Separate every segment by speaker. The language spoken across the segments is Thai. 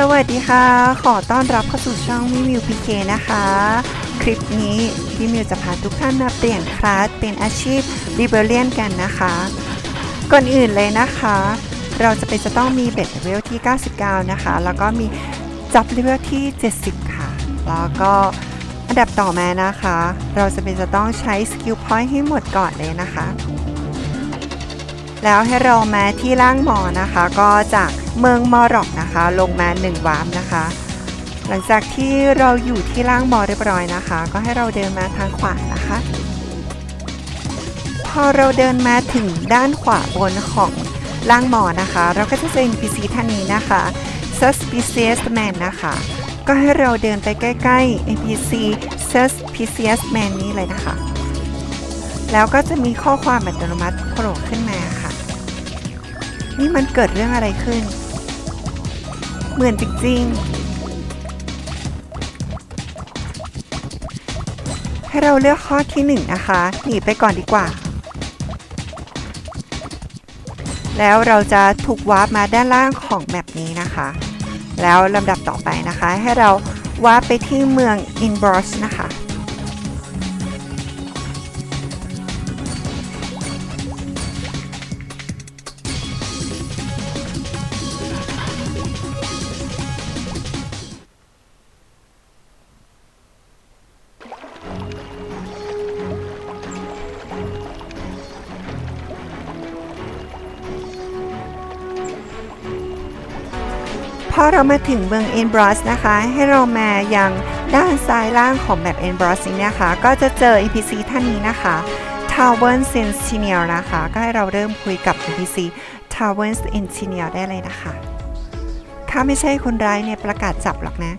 Speaker 1: สวัสดีค่ะ ขอต้อนรับเข้าสู่ช่องมิมิวพีเคนะคะ คลิปนี้พี่มิวจะพาทุกท่านมาเปลี่ยนคลาสเป็นอาชีพริเบเลียนกันนะคะ ก่อนอื่นเลยนะคะ เราจะไปจะต้องมีเบ็ดเลเวลที่ 99 นะคะ แล้วก็มีจับเลเวลที่ 70 ค่ะ แล้วก็อันดับต่อมานะคะ เราจะเป็นจะต้องใช้สกิลพอยต์ให้หมดก่อนเลยนะคะ แล้วให้เรามาที่ล่างหมอนะคะ ก็จาก เมืองมอร็อกนะคะ ลงมา1วาร์ปนะคะ หลังจากที่เราอยู่ที่ล่างมอเรียบร้อยนะคะ ก็ให้เราเดินมาทางขวานะคะ พอเราเดินมาถึงด้านขวาบนของล่างมอนะคะ เราก็จะเจอ NPC ท่านนี้นะคะ Suspicious Man นะคะ ก็ให้เราเดินไปใกล้ๆ NPC Suspicious Man นี้เลยนะคะ แล้วก็จะมีข้อความอัตโนมัติโผล่ขึ้นมาค่ะ นี่มันเกิดเรื่องอะไรขึ้น เหมือนจริงๆ ให้เราเลือกข้อที่หนึ่งนะคะ หนีไปก่อนดีกว่า แล้วเราจะถูกวาร์ปมาด้านล่างของแมปนี้นะคะ แล้วลำดับต่อไปนะคะ ให้เราวาร์ปไปที่เมืองอินบรอชนะคะ พอเรามาถึงเมืองเอ็นบรอสนะคะ ให้เรามายังด้านซ้ายล่างของแบบเอ็นบรอสนี้นะคะ ก็จะเจอ NPC ท่านนี้นะคะ t o w e r Sentinel นะคะ ก็ให้เราเริ่มคุยกับ NPC t o w e r Sentinel ได้เลยนะคะ ข้าไม่ใช่คนร้ายเนี่ยประกาศจับหรอกนะ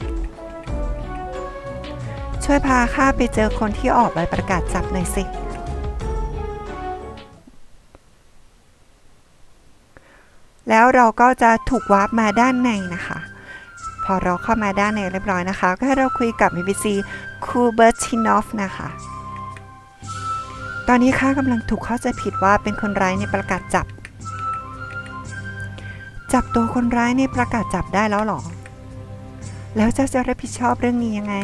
Speaker 1: ช่วยพาข้าไปเจอคนที่ออกใบประกาศจับหน่อยสิ แล้วเราก็จะถูกวาร์ปมาด้านในนะคะ พอเราเข้ามาด้านในเรียบร้อยนะคะ ก็ให้เราคุยกับ BBC คูเบอร์ตินอฟนะคะ ตอนนี้ข้ากำลังถูกเข้าใจผิดว่าเป็นคนร้ายในประกาศจับ จับตัวคนร้ายในประกาศจับได้แล้วหรอ แล้วเจ้าจะรับผิดชอบเรื่องนี้ยังไง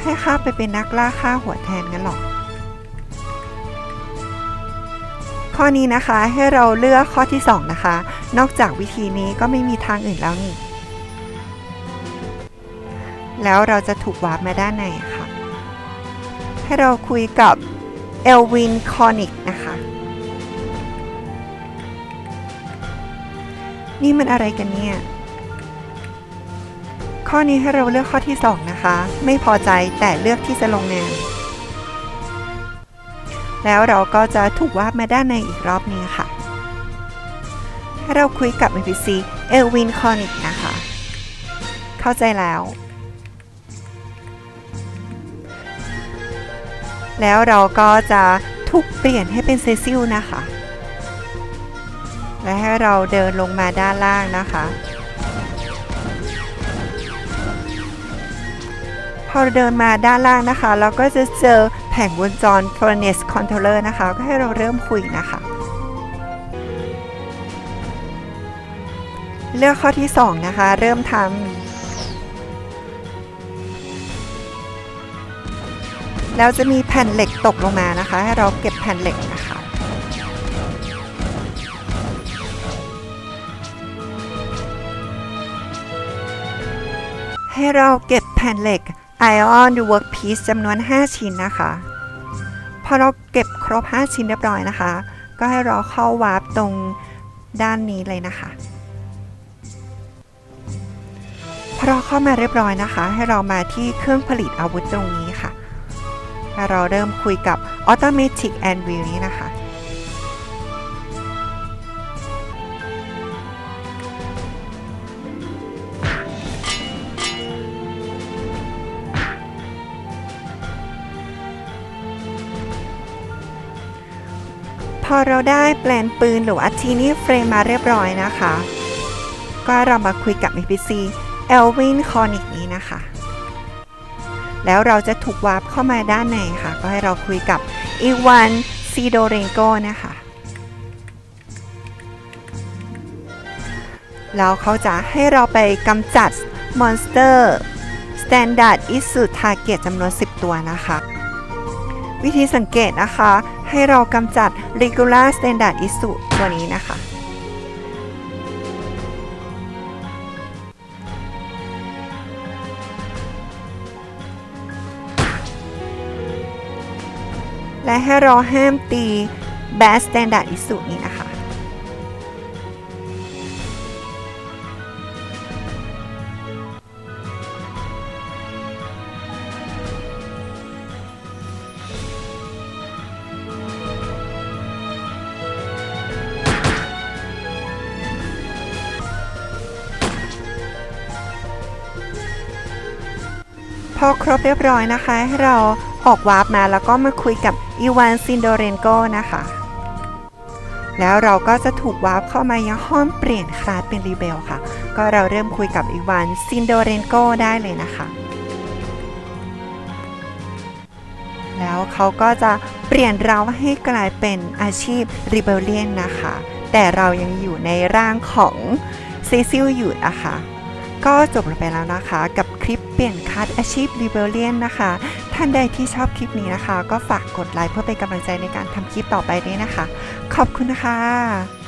Speaker 1: ให้ข้าไปเป็นนักล่าฆ่าหัวแทนงั้นหรอ ข้อนี้นะคะให้เราเลือกข้อที่ 2 นะคะ นอกจากวิธีนี้ก็ไม่มีทางอื่นแล้วนี่ แล้วเราจะถูกวาร์ปมาด้านในค่ะ ให้เราคุยกับเอลวินคอนิกนะคะ นี่มันอะไรกันเนี่ย ข้อนี้ให้เราเลือกข้อที่ 2 นะคะ ไม่พอใจแต่เลือกที่จะลงนาม แล้วเราก็จะถูกวาร์ปมาด้านในอีกรอบนึงค่ะให้เราคุยกับ NPC เอลวินคอนิกนะคะ เข้าใจแล้ว แล้วเราก็จะถูกเปลี่ยนให้เป็นเซซิลนะคะ และให้เราเดินลงมาด้านล่างนะคะ อเราเดินมาด้านล่างนะคะ เราก็จะเจอแผงวงจร Furnace Controller นะคะ ก็ให้เราเริ่มคุยนะคะ เลือกข้อที่ 2 นะคะ เริ่มทำแล้วจะมีแผ่นเหล็กตกลงมานะคะ ให้เราเก็บแผ่นเหล็กนะคะให้เราเก็บแผ่นเหล็ก Ion Workpiece จำนวน 5 ชิ้นนะคะ พอเราเก็บครบ 5 ชิ้นเรียบร้อยนะคะ ก็ให้เราเข้าวาร์ปตรงด้านนี้เลยนะคะ พอเราเข้ามาเรียบร้อยนะคะ ให้เรามาที่เครื่องผลิตอาวุธตรงนี้ค่ะและเราเริ่มคุยกับ Automatic Anvil นี้นะคะ พอเราได้แปลนปืนหรือว่าทีนี่เฟรมมาเรียบร้อยนะคะ ก็เรามาคุยกับ NPC เอลวินคอนิกนี้นะคะ แล้วเราจะถูกวาร์ปเข้ามาด้านในค่ะ ก็ให้เราคุยกับอีวานซีโดเรนโกนะคะแล้วเขาจะให้เราไปกำจัดมอนสเตอร์ Standard Issue Target จำนวน 10 ตัวนะคะ วิธีสังเกตนะคะ ให้เรากำจัด Regular Standard Issue ตัวนี้นะคะ และให้เราห้ามตี Bad Standard Issue นี้นะคะ พอครบเรียบร้อยนะคะให้เราออกวาร์ปมาแล้วก็มาคุยกับอีวานซินโดเรนโกนะคะ แล้วเราก็จะถูกวาร์ปเข้ามายังห้องเปลี่ยนคลาสเป็นรีเบลค่ะ ก็เราเริ่มคุยกับอีวานซินโดเรนโกได้เลยนะคะ แล้วเขาก็จะเปลี่ยนเราให้กลายเป็นอาชีพรีเบลเลียนนะคะ แต่เรายังอยู่ในร่างของเซซิลอยู่นะคะ ก็จบลงไปแล้วนะคะกับคลิปเปลี่ยนคัดอาชีพ r e b e l l i o n นะคะ ท่านใดที่ชอบคลิปนี้นะคะ ก็ฝากกดไลค์เพื่อเป็นกำลังใจในการทำคลิปต่อไปด้วยนะคะ ขอบคุณนะคะ